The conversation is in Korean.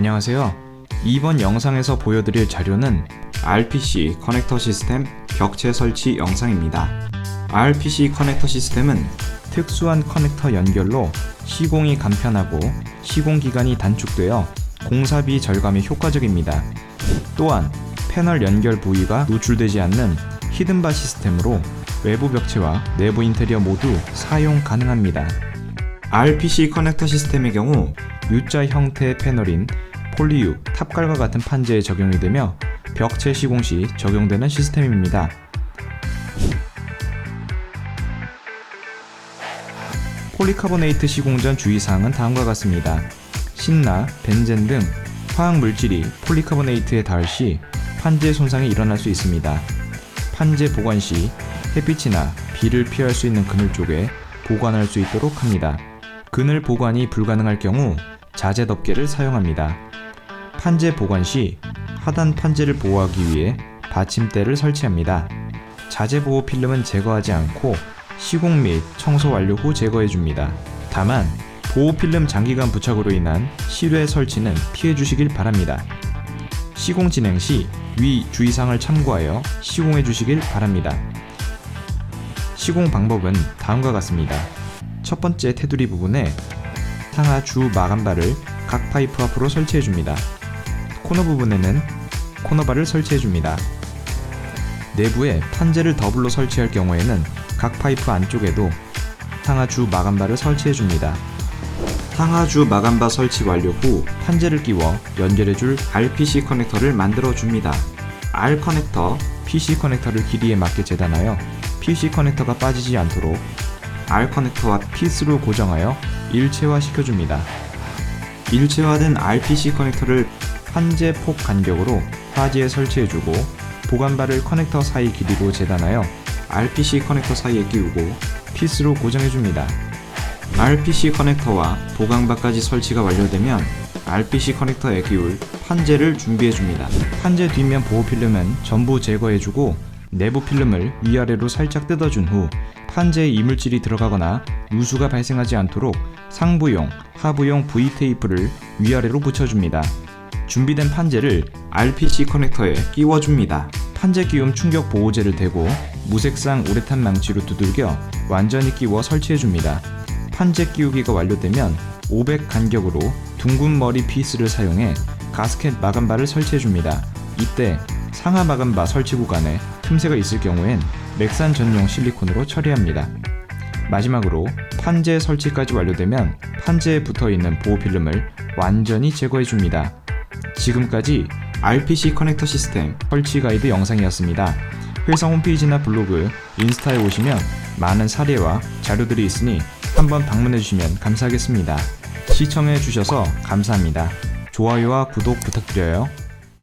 안녕하세요. 이번 영상에서 보여드릴 자료는 RPC 커넥터 시스템 벽체 설치 영상입니다. RPC 커넥터 시스템은 특수한 커넥터 연결로 시공이 간편하고 시공 기간이 단축되어 공사비 절감에 효과적입니다. 또한 패널 연결 부위가 노출되지 않는 히든바 시스템으로 외부 벽체와 내부 인테리어 모두 사용 가능합니다. RPC 커넥터 시스템의 경우 U자 형태의 패널인 폴리유, 탑갈과 같은 판재에 적용이 되며 벽체 시공 시 적용되는 시스템입니다. 폴리카보네이트 시공 전 주의사항은 다음과 같습니다. 신나, 벤젠 등 화학 물질이 폴리카보네이트에 닿을 시 판재 손상이 일어날 수 있습니다. 판재 보관 시 햇빛이나 비를 피할 수 있는 그늘 쪽에 보관할 수 있도록 합니다. 그늘 보관이 불가능할 경우 자재 덮개를 사용합니다. 판재 보관 시 하단 판재를 보호하기 위해 받침대를 설치합니다. 자재 보호 필름은 제거하지 않고 시공 및 청소 완료 후 제거해 줍니다. 다만 보호 필름 장기간 부착으로 인한 실외 설치는 피해 주시길 바랍니다. 시공 진행 시 위 주의사항을 참고하여 시공해 주시길 바랍니다. 시공 방법은 다음과 같습니다. 첫 번째 테두리 부분에 상하 주 마감바를 각 파이프 앞으로 설치해 줍니다. 코너 부분에는 코너바를 설치해 줍니다. 내부에 판재를 더블로 설치할 경우에는 각 파이프 안쪽에도 상하주 마감바를 설치해 줍니다. 상하주 마감바 설치 완료 후 판재를 끼워 연결해 줄 RPC 커넥터를 만들어 줍니다. R 커넥터, PC 커넥터를 길이에 맞게 재단하여 PC 커넥터가 빠지지 않도록 R 커넥터와 피스로 고정하여 일체화 시켜줍니다. 일체화된 RPC 커넥터를 판재 폭 간격으로 화지에 설치해주고 보관바를 커넥터 사이 길이로 재단하여 RPC 커넥터 사이에 끼우고 피스로 고정해줍니다. RPC 커넥터와 보강바까지 설치가 완료되면 RPC 커넥터에 끼울 판재를 준비해줍니다. 판재 뒷면 보호 필름은 전부 제거해주고 내부 필름을 위아래로 살짝 뜯어준 후 판재에 이물질이 들어가거나 누수가 발생하지 않도록 상부용, 하부용 V테이프를 위아래로 붙여줍니다. 준비된 판재를 RPC 커넥터에 끼워줍니다. 판재 끼움 충격 보호제를 대고 무색상 우레탄 망치로 두들겨 완전히 끼워 설치해줍니다. 판재 끼우기가 완료되면 500 간격으로 둥근 머리 피스를 사용해 가스켓 마감바를 설치해줍니다. 이때 상하 마감바 설치 구간에 틈새가 있을 경우엔 맥산 전용 실리콘으로 처리합니다. 마지막으로 판재 설치까지 완료되면 판재에 붙어 있는 보호 필름을 완전히 제거해줍니다. 지금까지 RPC 커넥터 시스템 설치 가이드 영상이었습니다. 회사 홈페이지나 블로그, 인스타에 오시면 많은 사례와 자료들이 있으니 한번 방문해 주시면 감사하겠습니다. 시청해 주셔서 감사합니다. 좋아요와 구독 부탁드려요.